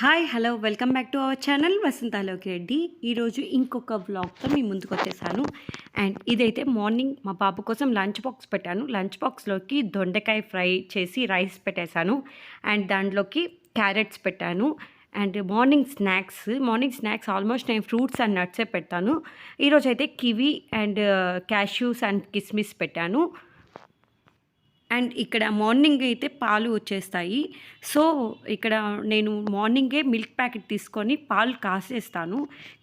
Hi hello welcome back to our channel వసంతాలోకి Reddy. ఈరోజు ఇంకొక వ్లాగ్తో మీ ముందుకు వచ్చేసాను. అండ్ ఇదైతే మార్నింగ్ మా బాబు కోసం లంచ్ బాక్స్ పెట్టాను. లంచ్ బాక్స్లోకి దొండకాయ ఫ్రై చేసి రైస్ పెట్టేశాను. అండ్ దాంట్లోకి క్యారెట్స్ పెట్టాను. And morning snacks morning snacks almost నేను ఫ్రూట్స్ అండ్ నట్సే పెడతాను. ఈరోజు అయితే కివీ అండ్ క్యాష్యూస్ అండ్ కిస్మిస్ పెట్టాను. అండ్ ఇక్కడ మార్నింగ్ అయితే పాలు వచ్చేస్తాయి. సో ఇక్కడ నేను మార్నింగే మిల్క్ ప్యాకెట్ తీసుకొని పాలు కాసేస్తాను.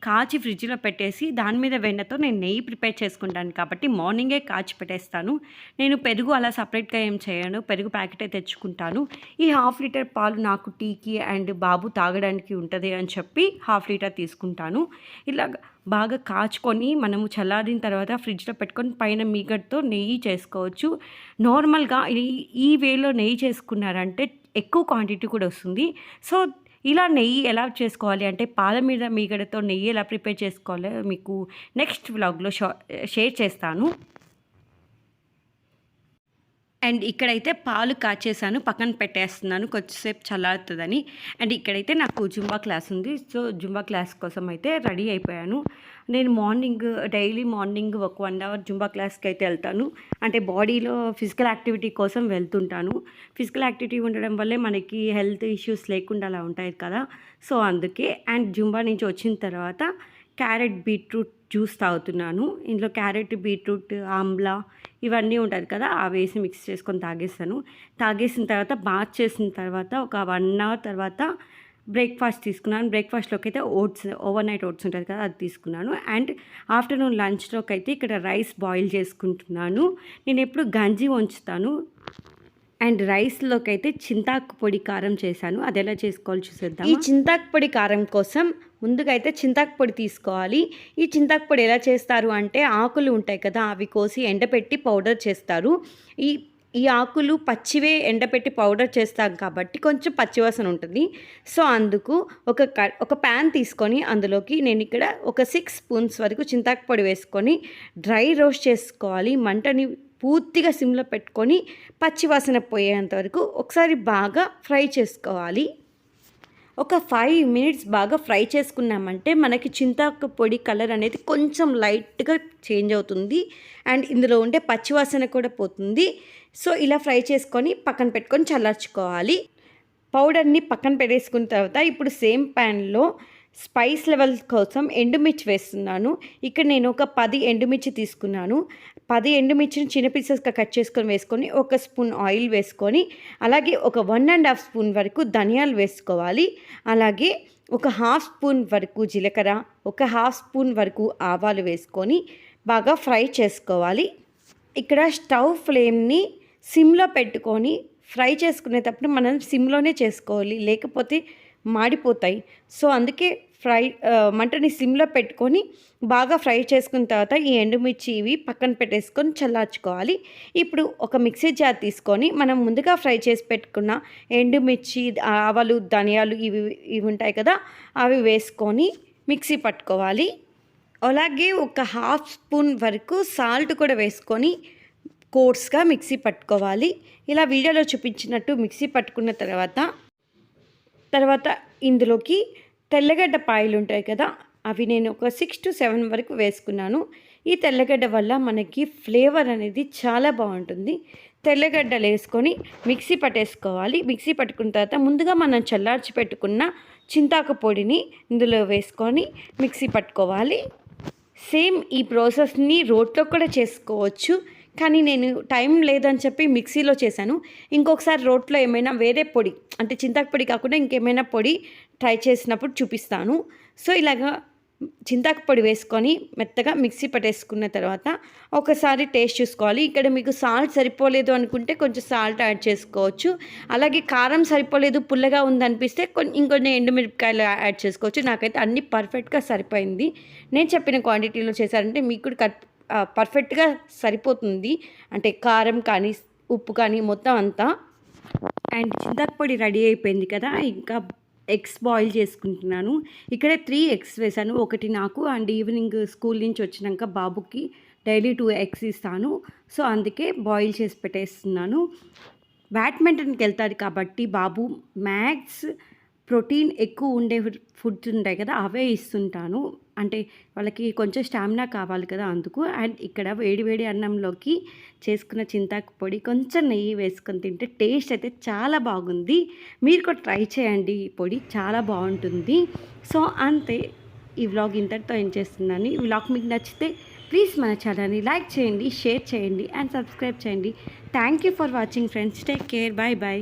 కాచి ఫ్రిడ్జ్లో పెట్టేసి దాని మీద వెన్నతో నేను నెయ్యి ప్రిపేర్ చేసుకుంటాను కాబట్టి మార్నింగే కాచి పెట్టేస్తాను. నేను పెరుగు అలా సపరేట్గా ఏం చేయను. పెరుగు ప్యాకెటే తెచ్చుకుంటాను. ఈ హాఫ్ లీటర్ పాలు నాకు టీకి అండ్ బాబు తాగడానికి ఉంటుంది అని చెప్పి హాఫ్ లీటర్ తీసుకుంటాను. ఇలాగ బాగా కాచుకొని మనము చల్లారిన తర్వాత ఫ్రిడ్జ్లో పెట్టుకొని పైన మీగడతో నెయ్యి చేసుకోవచ్చు. నార్మల్గా ఈ ఈ వేలో నెయ్యి చేసుకున్నారంటే ఎక్కువ క్వాంటిటీ కూడా వస్తుంది. సో ఇలా నెయ్యి ఎలా చేసుకోవాలి అంటే పాల మీద మీగడతో నెయ్యి ఎలా ప్రిపేర్ చేసుకోవాలో మీకు నెక్స్ట్ వ్లాగ్లో షేర్ చేస్తాను. అండ్ ఇక్కడైతే పాలు కాచేసాను పక్కన పెట్టేస్తున్నాను కొద్దిసేపు చల్లారుతుందని. అండ్ ఇక్కడైతే నాకు జుంబా క్లాస్ ఉంది. సో జుంబా క్లాస్ కోసం అయితే రెడీ అయిపోయాను. నేను మార్నింగ్ డైలీ మార్నింగ్ ఒక వన్ అవర్ జుంబా క్లాస్కి అయితే వెళ్తాను. అంటే బాడీలో ఫిజికల్ యాక్టివిటీ కోసం వెళ్తుంటాను. ఫిజికల్ యాక్టివిటీ ఉండడం వల్లే మనకి హెల్త్ ఇష్యూస్ లేకుండా అలా ఉంటాయి కదా. సో అందుకే అండ్ జుంబా నుంచి వచ్చిన తర్వాత క్యారెట్ బీట్రూట్ జ్యూస్ తాగుతున్నాను. ఇందులో క్యారెట్ బీట్రూట్ ఆమ్లా ఇవన్నీ ఉంటుంది కదా అవి వేసి మిక్స్ చేసుకొని తాగేస్తాను. తాగేసిన తర్వాత బాత్ చేసిన తర్వాత ఒక వన్ అవర్ తర్వాత బ్రేక్ఫాస్ట్ తీసుకున్నాను. బ్రేక్ఫాస్ట్లోకి అయితే ఓట్స్ ఓవర్ నైట్ ఓట్స్ ఉంటుంది కదా అది తీసుకున్నాను. అండ్ ఆఫ్టర్నూన్ లంచ్లోకి అయితే ఇక్కడ రైస్ బాయిల్ చేసుకుంటున్నాను. నేను ఎప్పుడు గంజి వంచుతాను. అండ్ రైస్లోకి అయితే చింతాకు పొడి కారం చేశాను. అది ఎలా చేసుకోవాలి చూసేద్దాం ఈ చింతాకు పొడి కారం కోసం ముందుగా అయితే చింతాకు పొడి తీసుకోవాలి. ఈ చింతాకు పొడి ఎలా చేస్తారు అంటే ఆకులు ఉంటాయి కదా అవి కోసి ఎండపెట్టి పౌడర్ చేస్తారు. ఈ ఈ ఆకులు పచ్చివే ఎండపెట్టి పౌడర్ చేస్తాం కాబట్టి కొంచెం పచ్చివాసన ఉంటుంది. సో అందుకు ఒక క ఒక ప్యాన్ తీసుకొని అందులోకి నేను ఇక్కడ ఒక సిక్స్ స్పూన్స్ వరకు చింతాకు పొడి వేసుకొని డ్రై రోస్ట్ చేసుకోవాలి. మంటని పూర్తిగా సిమ్లో పెట్టుకొని పచ్చివాసన పోయేంత వరకు ఒకసారి బాగా ఫ్రై చేసుకోవాలి. ఒక ఫైవ్ మినిట్స్ బాగా ఫ్రై చేసుకున్నామంటే మనకి చింతాకు పొడి కలర్ అనేది కొంచెం లైట్గా చేంజ్ అవుతుంది. అండ్ ఇందులో ఉండే పచ్చివాసన కూడా పోతుంది. సో ఇలా ఫ్రై చేసుకొని పక్కన పెట్టుకొని చల్లార్చుకోవాలి. పౌడర్ని పక్కన పెట్టేసుకున్న తర్వాత ఇప్పుడు సేమ్ ప్యాన్లో స్పైస్ లెవెల్ కోసం ఎండుమిర్చి వేస్తున్నాను. ఇక్కడ నేను ఒక పది ఎండుమిర్చి తీసుకున్నాను. పది ఎండుమిర్చిని చిన్న పీసెస్గా కట్ చేసుకొని వేసుకొని ఒక స్పూన్ ఆయిల్ వేసుకొని అలాగే ఒక వన్ అండ్ హాఫ్ స్పూన్ వరకు ధనియాలు వేసుకోవాలి. అలాగే ఒక హాఫ్ స్పూన్ వరకు జీలకర్ర ఒక హాఫ్ స్పూన్ వరకు ఆవాలు వేసుకొని బాగా ఫ్రై చేసుకోవాలి. ఇక్కడ స్టవ్ ఫ్లేమ్ని సిమ్లో పెట్టుకొని ఫ్రై చేసుకునేటప్పుడు మనం సిమ్లోనే చేసుకోవాలి. లేకపోతే మాడిపోతాయి. సో అందుకే ఫ్రై మంటని సిమ్లో పెట్టుకొని బాగా ఫ్రై చేసుకున్న తర్వాత ఈ ఎండుమిర్చి ఇవి పక్కన పెట్టేసుకొని చల్లార్చుకోవాలి. ఇప్పుడు ఒక మిక్సీ జార్ తీసుకొని మనం ముందుగా ఫ్రై చేసి పెట్టుకున్న ఎండుమిర్చి ఆవాలు ధనియాలు ఇవి ఇవి ఉంటాయి కదా అవి వేసుకొని మిక్సీ పట్టుకోవాలి. అలాగే ఒక హాఫ్ స్పూన్ వరకు సాల్ట్ కూడా వేసుకొని కోర్స్గా మిక్సీ పట్టుకోవాలి. ఇలా వీడియోలో చూపించినట్టు మిక్సీ పట్టుకున్న తర్వాత తర్వాత ఇందులోకి తెల్లగడ్డ పాయలు ఉంటాయి కదా అవి నేను ఒక సిక్స్ టు సెవెన్ వరకు వేసుకున్నాను. ఈ తెల్లగడ్డ వల్ల మనకి ఫ్లేవర్ అనేది చాలా బాగుంటుంది. తెల్లగడ్డలు వేసుకొని మిక్సీ పట్టేసుకోవాలి. మిక్సీ పట్టుకున్న తర్వాత ముందుగా మనం చల్లార్చి పెట్టుకున్న చింతాకు పొడిని ఇందులో వేసుకొని మిక్సీ పట్టుకోవాలి. సేమ్ ఈ ప్రాసెస్ని రోట్లో కూడా చేసుకోవచ్చు. కానీ నేను టైం లేదని చెప్పి మిక్సీలో చేశాను. ఇంకొకసారి రోట్లో ఏమైనా వేరే పొడి అంటే చింతాకు పొడి కాకుండా ఇంకేమైనా పొడి ట్రై చేసినప్పుడు చూపిస్తాను. సో ఇలాగా చింతాకు పొడి వేసుకొని మెత్తగా మిక్సీ పట్టేసుకున్న తర్వాత ఒకసారి టేస్ట్ చూసుకోవాలి. ఇక్కడ మీకు సాల్ట్ సరిపోలేదు అనుకుంటే కొంచెం సాల్ట్ యాడ్ చేసుకోవచ్చు. అలాగే కారం సరిపోలేదు పుల్లగా ఉందనిపిస్తే కొన్ని ఇంకొన్ని ఎండుమిరపకాయలు యాడ్ చేసుకోవచ్చు. నాకైతే అన్నీ పర్ఫెక్ట్గా సరిపోయింది. నేను చెప్పిన క్వాంటిటీలో చేశారంటే మీకు కూడా కట్ పర్ఫెక్ట్గా సరిపోతుంది. అంటే కారం కానీ ఉప్పు కానీ మొత్తం అంతా. అండ్ చింతకు పొడి రెడీ అయిపోయింది కదా ఇంకా ఎగ్స్ బాయిల్ చేసుకుంటున్నాను. ఇక్కడ త్రీ ఎగ్స్ వేసాను ఒకటి నాకు అండ్ ఈవినింగ్ స్కూల్ నుంచి వచ్చినాక బాబుకి డైలీ టూ ఎగ్స్ ఇస్తాను. సో అందుకే బాయిల్ చేసి పెట్టేస్తున్నాను. బ్యాడ్మింటన్కి వెళ్తాడు కాబట్టి బాబు మ్యాథ్స్ ప్రోటీన్ ఎక్కువ ఉండే ఫుడ్స్ ఉంటాయి కదా అవే ఇస్తుంటాను. అంటే వాళ్ళకి కొంచెం స్టామినా కావాలి కదా అందుకు. అండ్ ఇక్కడ వేడి వేడి అన్నంలోకి చేసుకున్న చింతాకు పొడి కొంచెం నెయ్యి వేసుకొని తింటే టేస్ట్ అయితే చాలా బాగుంది. మీరు కూడా ట్రై చేయండి ఈ పొడి చాలా బాగుంటుంది. సో అంతే. ఈ వ్లాగ్ ఇంతటితో ఏం చేస్తున్నాను. ఈ వ్లాగ్ మీకు నచ్చితే ప్లీజ్ మన ఛానల్ని లైక్ చేయండి షేర్ చేయండి అండ్ సబ్స్క్రైబ్ చేయండి. Thank you for watching friends. Take care. Bye bye